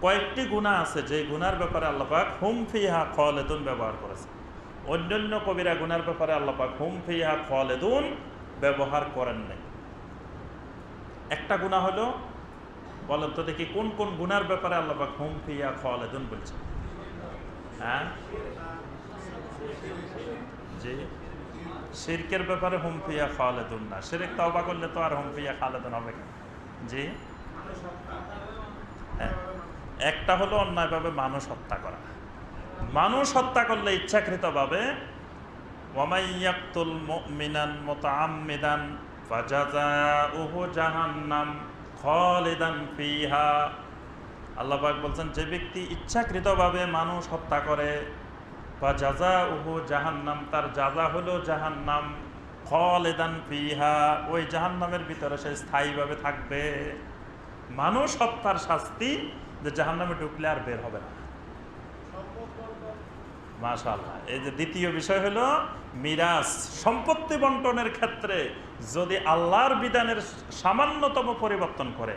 কয়েকটি গুণা আছে যে গুনার ব্যাপারে আল্লাপাক হুম ফিহা খলেদুন ব্যবহার করেছে অন্যান্য কবিরা গুনার ব্যাপারে আল্লাপাক হুম ফিহা খলেদুন ব্যবহার করেন নাই। একটা গুণা হলো, বলেন তো দেখি কোন কোন গুনার ব্যাপারে আল্লাপাক হুম ফিহা খলেদুন বলছে হ্যাঁ? জি। শিরকের ব্যাপারে হুম ফিয়া খালেদুন না। শিরেক তওবা করলে তো আর হুম ফিয়া খালেদুন হবে জি। একটা হলো অন্যায়ভাবে মানুষ হত্যা করা। মানুষ হত্যা করলে ইচ্ছাকৃতভাবে ওয়ামাইয়াক্তুল মুমিনান মুতাআম্মিদান ফাজাযাউহু জাহান্নাম খালিদান ফিহা। আল্লাহ বলছেন, যে ব্যক্তি ইচ্ছাকৃতভাবে মানুষ হত্যা করে বা যাজা উহু জাহান্নাম, তার যাজা হলো জাহান্নাম, খালিদান ফিহা, ওই জাহান্নামের ভিতরে সে স্থায়ীভাবে থাকবে। মানুষ হত্যার শাস্তি যে জাহান নামে ঢুকলে আর বের হবে না। মাশাল্লাহ এই যে দ্বিতীয় বিষয় হলো মিরাজ, সম্পত্তি বন্টনের ক্ষেত্রে যদি আল্লাহর বিধানের সামান্যতম পরিবর্তন করে,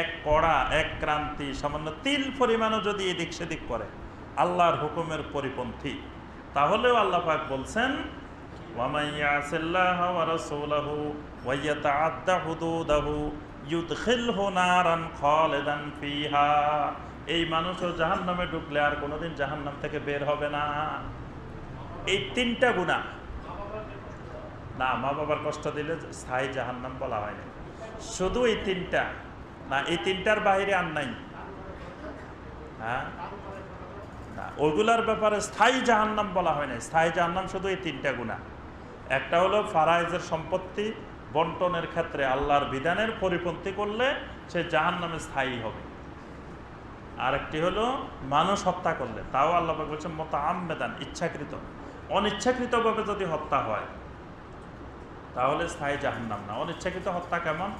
এক কড়া, এক ক্রান্তি, সামান্য তিল পরিমাণও যদি এদিক সেদিক করে, আল্লাহর হুকুমের পরিপন্থী, তাহলেও আল্লাহ পাক বলছেন ওয়ামাইয়া আসাল্লাহ ওয়া রাসূলাহু ওয়া ইয়াতাআদ্দা হুদুদাহু ফিহা। এই মানুষও জাহান নামে ঢুকলে আর কোনোদিন জাহান নাম থেকে বের হবে না। এই তিনটা গুণা। না, মা বাবার কষ্ট দিলে স্থায়ী জাহান নাম বলা হয়নি শুধু এই তিনটা। না, এই তিনটার বাহিরে আর নাই। হ্যাঁ? না, ওগুলার ব্যাপারে স্থায়ী জাহান্নাম বলা হয় না স্থায়ী জাহান নাম শুধু এই তিনটা গুণা। একটা হলো ফারাইজের সম্পত্তি বন্টনের ক্ষেত্রে আল্লাহর বিধানের পরিপন্থী করলে সে জাহান্নামে স্থায়ী হবে। আরেকটি হলো, মানুষ হত্যা করলে, তাও আল্লাহ বলছেন মতো আমেদান ইচ্ছাকৃত। অনিচ্ছাকৃতভাবে যদি হত্যা হয়, তাহলে স্থায়ী জাহান্নাম না। অনিচ্ছাকৃত হত্যা কেমন?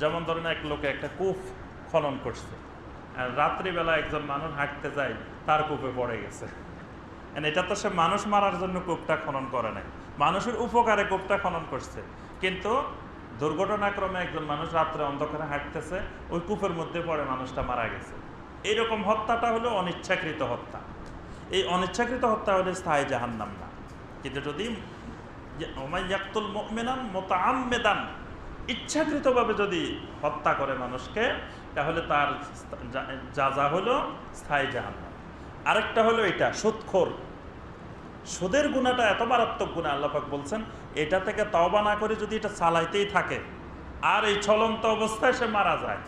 যেমন ধরেন এক লোকে একটা কূপ খনন করছে রাত্রিবেলা একজন মানুষ হাঁটতে যায়, তার কূপে পড়ে গেছে। এটা তো সে মানুষ মারার জন্য কূপটা খনন করে নাই। মানুষের উপকারে কূপটা খনন করছে। কিন্তু দুর্ঘটনাক্রমে একজন মানুষ রাত্রে অন্ধকারে হাঁটতেছে, ওই কূপের মধ্যে পড়ে মানুষটা মারা গেছে। এইরকম হত্যাটা হলো অনিচ্ছাকৃত হত্যা। এই অনিচ্ছাকৃত হত্যা হলে স্থায়ী জাহান্নাম না। কিন্তু যদি ওমাইয়াক্তুল মুমিনান মোতাআম্মেদান, ইচ্ছাকৃতভাবে যদি হত্যা করে মানুষকে, তাহলে তার যা যা হলো স্থায়ী জাহান্নাম। আরেকটা হলো এটা, সুদখোর। সুদের গুণাটা এত মারাত্মক গুণা আল্লাপাক বলছেন এটা থেকে তওবা না করে যদি এটা চালাইতেই থাকে, আর এই চলন্ত অবস্থায় সে মারা যায়।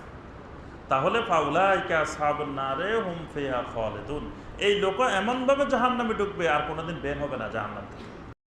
তাহলে হুম এই লোক এমনভাবে জাহান্নামে ঢুকবে, আর কোনোদিন বের হবে না জাহান্নাম থেকে।